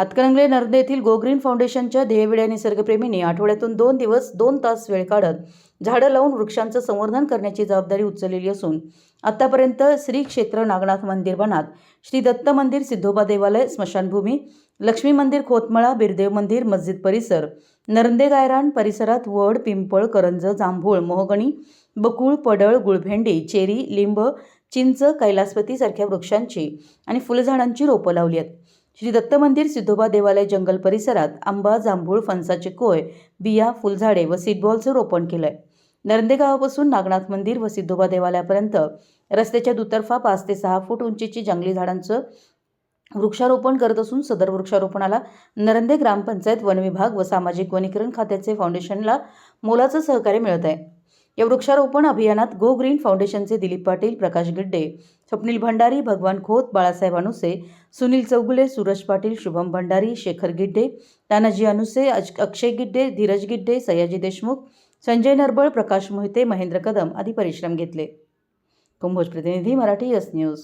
हातकणंगले नर्मदे येथील गोग्रीन फाउंडेशनच्या ध्येयविड्या निसर्गप्रेमींनी आठवड्यातून दोन दिवस दोन तास वेळ काढत झाडं लावून वृक्षांचं संवर्धन करण्याची जबाबदारी उचललेली असून आतापर्यंत श्री क्षेत्र नागनाथ मंदिर वनात श्री दत्त मंदिर सिद्धोबा देवालय स्मशानभूमी लक्ष्मी मंदिर खोतमळा बिरदेव मंदिर मस्जिद परिसर नरंदे गायरान परिसरात वड पिंपळ करंज जांभूळ मोहगणी बकुळ पडळ गुळभेंडी चेरी लिंब चिंच कैलासपती सारख्या वृक्षांची आणि फुलझाडांची रोपं लावली आहेत. श्री दत्त मंदिर सिद्धोबा देवालय जंगल परिसरात आंबा जांभूळ फणसाचे कोय बिया फुलझाडे व सीटबॉलचं रोपण केलं आहे नरंदे गावापासून नागनाथ मंदिर व सिद्धोबा देवालयापर्यंत रस्त्याच्या दुतर्फा पाच ते सहा फूट उंचीची जंगली झाडांचं वृक्षारोपण करत असून सदर वृक्षारोपणाला नरंदे ग्रामपंचायत वन विभाग व सामाजिक वनीकरण खात्याचे फाउंडेशनला मोलाचं सहकार्य मिळत आहे. या वृक्षारोपण अभियानात गो ग्रीन फाउंडेशनचे दिलीप पाटील प्रकाश गिड्डे स्वप्नील भंडारी भगवान खोत बाळासाहेब अनुसे सुनील चौगुले सूरज पाटील शुभम भंडारी शेखर गिड्डे तानाजी अनुसे अज- अक्षय गिड्डे धीरज गिड्डे सयाजी देशमुख संजय नरबळ प्रकाश मोहिते महेंद्र कदम आदी परिश्रम घेतले. कुंभोज प्रतिनिधी मराठी यस न्यूज.